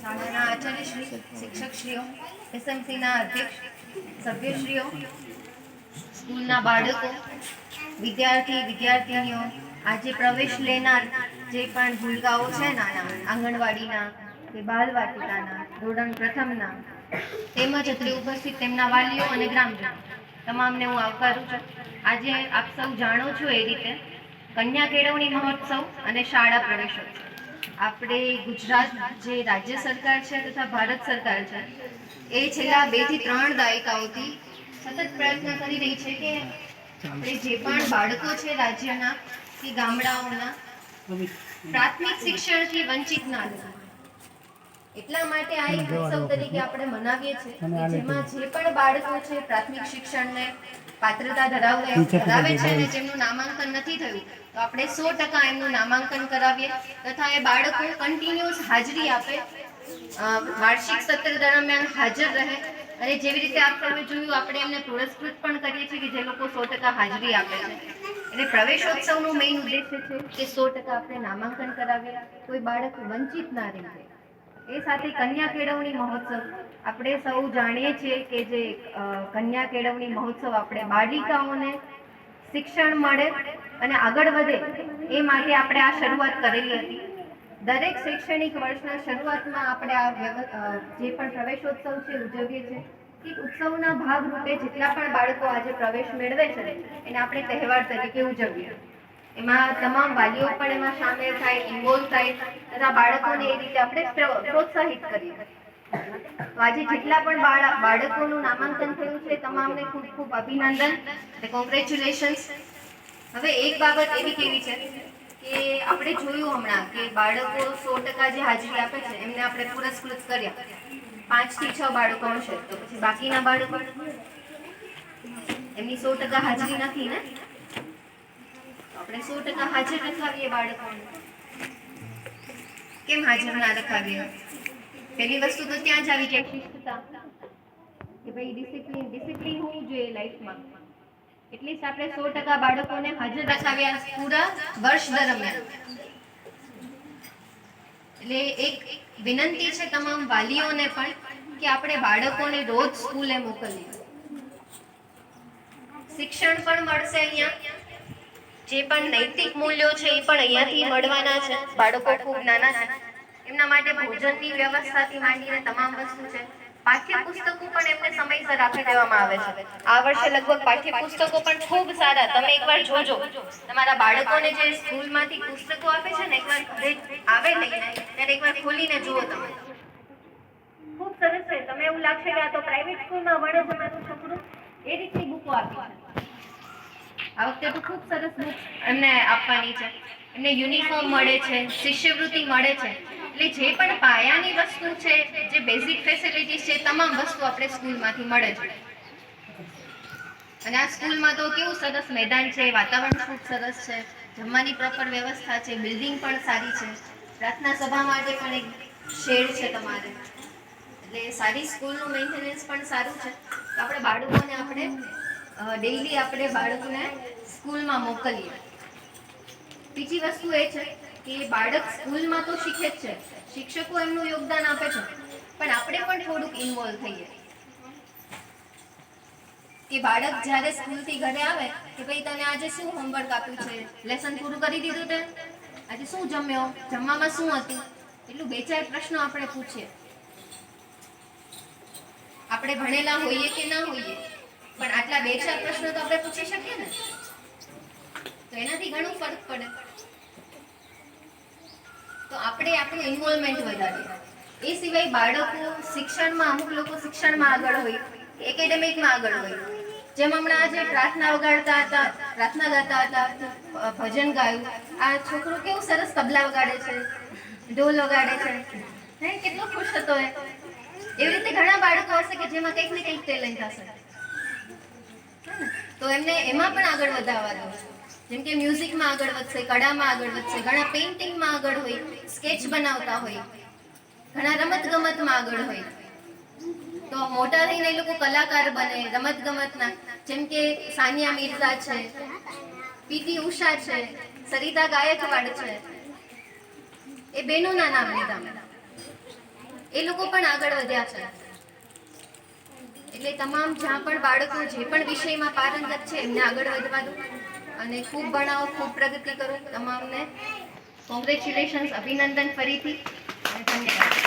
શાળાના આચાર્યશ્રી, શિક્ષકશ્રીઓ એસએમસીના અધ્યક્ષ, સભ્યશ્રીઓ, સ્કૂલના બાળકો, વિદ્યાર્થી, વિદ્યાર્થીનીઓ, આજે પ્રવેશ લેનાર જે પણ ભૂલકાઓ છે નાના, આંગણવાડીના કે બાલવાટિકાના, ધોરણ પ્રથમના, તેમજ અત્રે ઉપસ્થિત તેમના વાલીઓ અને ગ્રામજનો, તમામને હું આવકારું છું. આજે આપ સૌ જાણો છો એ રીતે કન્યા કેળવણી મહોત્સવ અને શાળા પ્રવેશોત્સવ. આપણે ગુજરાત જે રાજ્ય સરકાર છે તથા ભારત સરકાર છે એ છેલ્લા બેથી ત્રણ દાયકાઓથી સતત પ્રયત્ન કરી રહી છે કે આપણે જે પણ બાળકો છે રાજ્યના કે ગામડાઓના પ્રાથમિક શિક્ષણથી વંચિત ના રહે. એટલા માટે આ એક ઉત્સવ તરીકે આપણે મનાવીએ છીએ જેમાં જે પણ બાળકો છે પ્રાથમિક શિક્ષણને પાત્રતા ધરાવે ધરાવે છે અને જેમનું નામાંકન નથી થયું તો આપણે સો ટકા એમનું નામાંકન કરાવીએ તથા એ બાળકો કન્ટિન્યુઅસ હાજરી આપે વાર્ષિક સત્ર દરમિયાન હાજર રહે અને જેવી રીતે આપ સૌએ જોયું આપણે એમને પુરસ્કૃત પણ કરીએ છીએ કે જે લોકો સો ટકા હાજરી આપે છે. એટલે પ્રવેશોત્સવનો મેઇન ઉદ્દેશ્ય છે કે સો ટકા આપણે નામાંકન કરાવીએ કોઈ બાળક વંચિત ના રહે એ સાથે કન્યા કેળવણી મહોત્સવ. આપણે સૌ જાણીએ છીએ કે જે કન્યા કેળવણી મહોત્સવ આપણે બાલિકાઓને શિક્ષણ મળે અને આગળ વધે એ માટે આપણે આ શરૂઆત કરેલી હતી. દરેક શૈક્ષણિક વર્ષના શરૂઆતમાં આપણે આ જે પણ પ્રવેશોત્સવ છે, ઉજવીએ છીએ કે ઉત્સવના ભાગરૂપે જેટલા પણ બાળકો આજે પ્રવેશ મેળવે છે, એને આપણે તહેવાર તરીકે ઉજવીએ. એમાં તમામ વાલીઓ પણ એમાં સામેલ થાય ઇન્વોલ્વ થાય તથા બાળકોને એ રીતે આપણે પ્રોત્સાહિત કરીએ. આજે જેટલા પણ બાળકોનું નામાંકન થયું છે, તમામને ખૂબ ખૂબ અભિનંદન કોંગ્રેચ્યુલેશન્સ હવે એક બાબત એવી કેવી છે કે આપણે જોયું હમણાં કે બાળકો સો ટકા જે હાજરી આપે છે, એમને આપણે પુરસ્કૃત કર્યા. પાંચથી છ બાળકો હશે, તો પછી બાકીના બાળકો? એમની સો ટકા હાજરી નથી ને? આપણે સો ટકા હાજર રખાવીએ બાળકોને. કેમ હાજર ના રખાવીએ? પહેલી વસ્તુ તો ત્યાં જ આવી જાય. શિસ્તતા કે ભાઈ ડિસિપ્લિન ડિસિપ્લિન હોવું જોઈએ લાઈફમાં એટલીસ્ટ આપણે સો ટકા બાળકોને હાજર રખાવ્યા પૂરા વર્ષ દરમિયાન. એટલે એક વિનંતી છે તમામ વાલીઓને પણ કે આપણે બાળકોને રોજ સ્કૂલે મોકલીએ. શિક્ષણ પણ મળશે અહીંયા. જે પણ નૈતિક મૂલ્યો છે એ પણ અહીંયાથી મળવાના છે. બાળકો ખૂબ નાના છે. એમના માટે ભોજનની વ્યવસ્થાથી માંડીને તમામ વસ્તુ છે. પાઠ્યપુસ્તકો પણ એમને સમયસર આપી દેવામાં આવે છે. આ વર્ષે લગભગ પાઠ્યપુસ્તકો પણ ખૂબ સારા. તમે એકવાર જોજો. તમારા બાળકોને જે સ્કૂલમાંથી પુસ્તકો આપે છે ને, એકવાર ઘરે આવે લઈને ત્યારે એકવાર ખોલીને જુઓ તમે. ખૂબ સરસ છે. તમે એવું લાગશે કે આ તો પ્રાઇવેટ સ્કૂલમાં મારું છોકરું એ રીતની બુકો આપી આ વખતે તો ખૂબ સરસ બુક્સ એમને આપવાની છે. એમને યુનિફોર્મ મળે છે, શિષ્યવૃત્તિ મળે છે. એટલે જે પણ પાયાની વસ્તુ છે, જે બેઝિક ફેસિલિટીઝ છે, તમામ વસ્તુ આપણે સ્કૂલમાંથી મળે છે. અને આ સ્કૂલમાં તો કેવું સરસ મેદાન છે, વાતાવરણ ખૂબ સરસ છે, જમવાની પ્રોપર વ્યવસ્થા છે બિલ્ડિંગ પણ સારી છે. પ્રાર્થના સભા માટે પણ એક શેડ છે તમારે. એટલે સારી સ્કૂલનું મેન્ટેનન્સ પણ સારું છે. આપણે બાળકોને આપણે ડેઈલી આપણે બાળકને સ્કૂલમાં મોકલીએ. બીજી વસ્તુ એ છે કે બાળક સ્કૂલમાં તો શીખે જ છે. શિક્ષકો એમનું યોગદાન આપે છે. પણ આપણે પણ થોડુંક ઇન્વોલ્વ થઈએ. કે બાળક જ્યારે સ્કૂલથી ઘરે આવે કે ભાઈ તને આજે શું હોમવર્ક આપ્યું છે? લેસન પૂરું કરી દીધું તે? આજે શું જમ્યો? જમવામાં શું હતું? એટલું બે ચાર પ્રશ્નો આપણે પૂછીએ. આપણે ભણેલા હોઈએ કે ના હોઈએ? પણ આટલા બે ચાર પ્રશ્નો તો આપણે પૂછી શકીએ ને. તો એનાથી ઘણો ફરક પડે. તો આપણે આપણું ઇન્વોલ્વમેન્ટ વધારીએ. એ સિવાય બાળકો શિક્ષણમાં અમુક લોકો શિક્ષણમાં આગળ હોય એકેડેમિકમાં આગળ હોય. જેમ હમણાં આજે પ્રાર્થના વગાડતા હતા, પ્રાર્થના ગાતા હતા ભજન ગાયું. આ છોકરો કેવું સરસ તબલા વગાડે છે, ઢોલ વગાડે છે. કેટલો ખુશ હતો એ. એવી રીતે ઘણા બાળકો હશે કે જેમાં કંઈક ને કંઈક ટેલેન્ટ હશે? તો એમને એમાં પણ આગળ વધારવા દો જેમ કે મ્યુઝિકમાં આગળ વધશે, કળામાં આગળ વધશે, ઘણા પેઇન્ટિંગમાં આગળ હોય, સ્કેચ બનાવતા હોય, ઘણા રમત ગમતમાં આગળ હોય. તો મોટા થઈને એ લોકો કલાકાર બને રમત ગમતના જેમ કે સાનિયા મિર્ઝા છે, પીટી ઉષા છે, સરિતા ગાયકવાડ છે. એ બેનોના નામ લીધા. એ લોકો પણ આગળ વધ્યા છે. એટલે તમામ જ્યાં પણ બાળકો જે પણ વિષયમાં પારંગત છે, એમને આગળ વધવા દો. અને ખૂબ ભણાવો, ખૂબ પ્રગતિ કરો. તમામને કોંગ્રેચ્યુલેશન્સ અભિનંદન ફરીથી. અને ધન્યવાદ.